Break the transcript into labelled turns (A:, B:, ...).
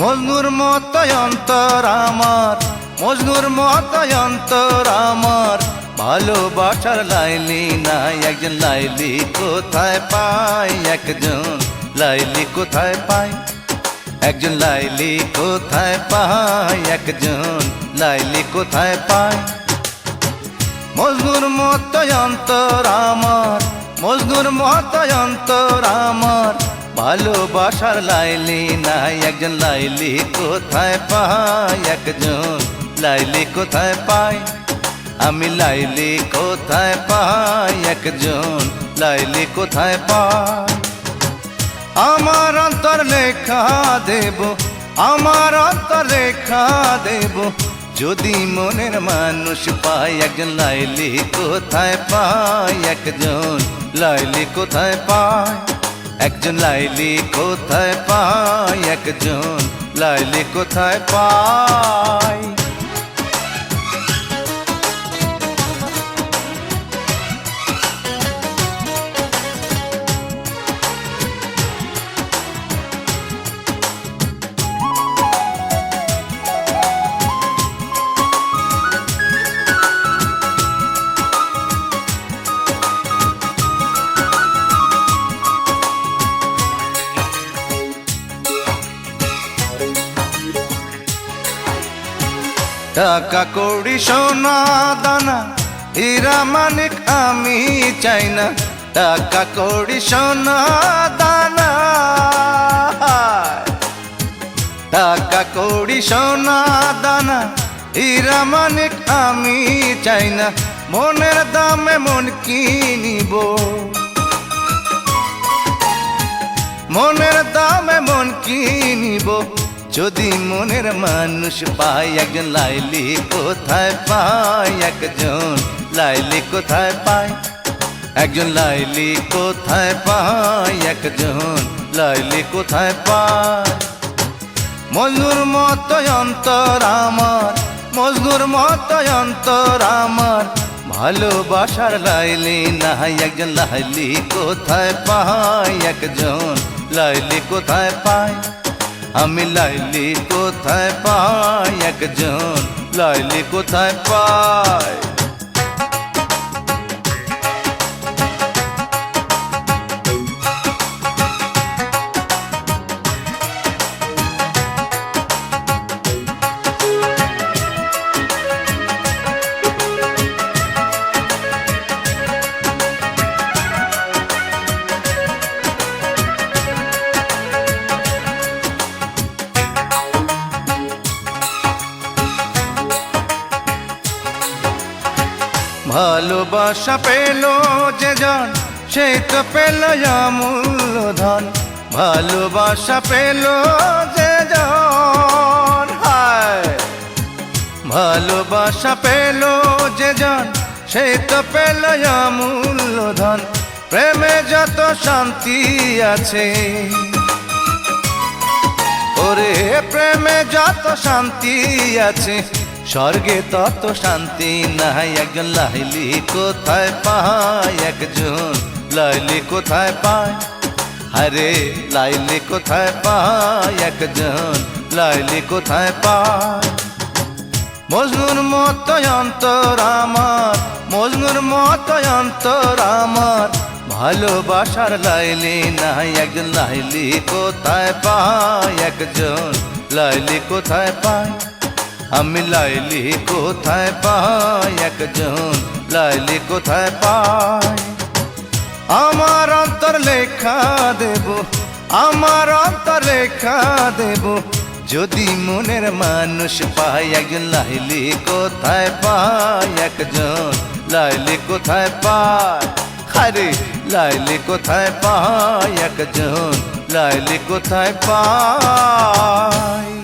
A: মজনুর মত অন্তর আমার, মজনুর মত অন্তর আমার। ভালোবাসার লাইলি নাই, একজন লাইলি কোথায় পাই? একজন লাইলি কোথায় পাই? একজন লাইলি কোথায় পাই? একজন লাইলি কোথায় পাই? মজনুর মত অন্তর আমার, মজনুর মত অন্তর ভালোবাসার লাইলি নাই, একজন লাইলি কোথায় পাই একজন লাইলি কোথায় পায়? আমি লাইলি কোথায় পাই? একজন লাইলি কোথায় পাই আমার অন্তর লেখা দেব, আমার অন্তর লেখা দেব। যদি মনের মানুষ পায়, একজন লাইলি কোথায় পাই একজন লাইলি কোথায় পাই একজন লাইলি কোথায় পাই একজন লাইলি কোথায় পাই টাকা কড়ি, সোনা, দানা, হীরা মানিক আমি চাই না। টাকা কড়ি, সোনা, দানা টাকা কড়ি, সোনা, দানা, হীরা মানিক আমি চাই না। মনের দামে মন কিনিব যদি মনের মানুষ পাই একজন লাইলি, কোথায় পাই একজন লাইলি, কোথায় পাই একজন লাইলি, কোথায় পাই একজন লাইলি, কোথায় পাই মজনুর মত অন্তর আমার, মজনুর মত অন্তর আমার। ভালোবাসার লাইলি নাই একজন লাইলি, কোথায় পাই একজন লাইলি, কোথায় পাই আমি লাইলি কোথায় পাই একজন লাইলি কোথায় পাই ভালোবাসা পেল যে জন সেই তো পেল অমূল্য ধন। ভালোবাসা পেল যে জন ভালোবাসা পেল যে জন সেই তো পেল অমূল্য ধন। প্রেমে যত শান্তি আছে, ওরে প্রেমে যত শান্তি আছে স্বর্গে তত শান্তি নাই। একজন লাইলি কোথায় পায়? একজন লাইলি কোথায় পায়? আরে, লাইলি কোথায় পায়? একজন লাইলি কোথায় পায়? মজনুর মত অন্তর আমার, মজনুর মত অন্তর আমার। ভালোবাসার লাইলি নাই। একজন লাইলি কোথায় পায়? একজন লাইলি কোথায় পায়? আমি লাইলি কোথায় পাই একজন লাইলি কোথায় পাই আমার অন্তর লেখা দেব আমার অন্তর লেখা দেব যদি মনের মানুষ পাই একজন লাইলি কোথায় পাই একজন লাইলি কোথায় পাই আরে লাইলি কোথায় পাই একজন লাইলি কোথায় পাই